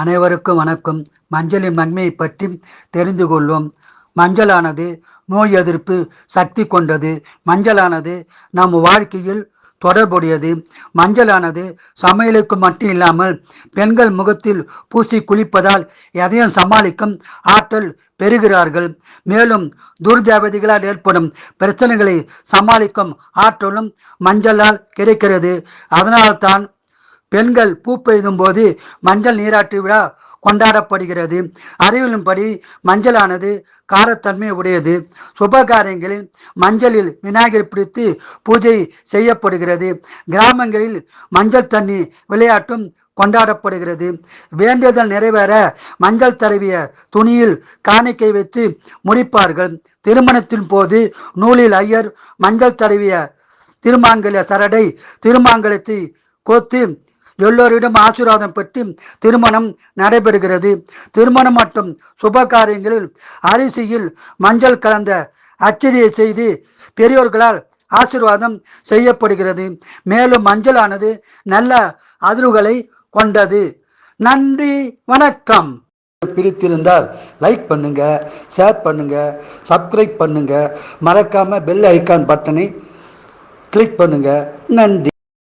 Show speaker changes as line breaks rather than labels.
அனைவருக்கும் வணக்கம். மஞ்சளின் நன்மையை பற்றி தெரிந்து கொள்வோம் மஞ்சளானது நோய் எதிர்ப்பு சக்தி கொண்டது. மஞ்சளானது நம் வாழ்க்கையில் தொடர்புடையது. மஞ்சளானது சமையலுக்கு மட்டும் இல்லாமல் பெண்கள் முகத்தில் பூசி குளிப்பதால் எதையும் சமாளிக்கும் ஆற்றல் பெறுகிறார்கள். மேலும் துர்தேவதைகளால் ஏற்படும் பிரச்சனைகளை சமாளிக்கும் ஆற்றலும் மஞ்சளால் கிடைக்கிறது. அதனால்தான் பெண்கள் பூ பெய்தும் போது மஞ்சள் நீராட்டு விழா கொண்டாடப்படுகிறது. அறிவிலும்படி மஞ்சளானது காரத்தன்மை உடையது. சுபகாரியங்களில் மஞ்சளில் விநாயகர் பிடித்து பூஜை செய்யப்படுகிறது. கிராமங்களில் மஞ்சள் தண்ணி விளையாட்டும் கொண்டாடப்படுகிறது. வேண்டுதல் நிறைவேற மஞ்சள் தழுவிய துணியில் காணிக்கை வைத்து முடிப்பார்கள். திருமணத்தின் போது நூலில் ஐயர் மஞ்சள் தழுவிய திருமாங்கல சரடை திருமாங்கலத்தை கோத்து எல்லோரிடம் ஆசீர்வாதம் பெற்று திருமணம் நடைபெறுகிறது. திருமணம் மற்றும் சுப காரியங்களில் அரிசியில் மஞ்சள் கலந்த அச்சதியை செய்து பெரியோர்களால் ஆசீர்வாதம் செய்யப்படுகிறது. மேலும் மஞ்சளானது நல்ல அதிர்வுகளை கொண்டது. நன்றி வணக்கம். பிடித்திருந்தால் லைக் பண்ணுங்க ஷேர் பண்ணுங்க சப்ஸ்கிரைப் பண்ணுங்க. மறக்காம பெல் ஐக்கான் பட்டனை கிளிக் பண்ணுங்க. நன்றி.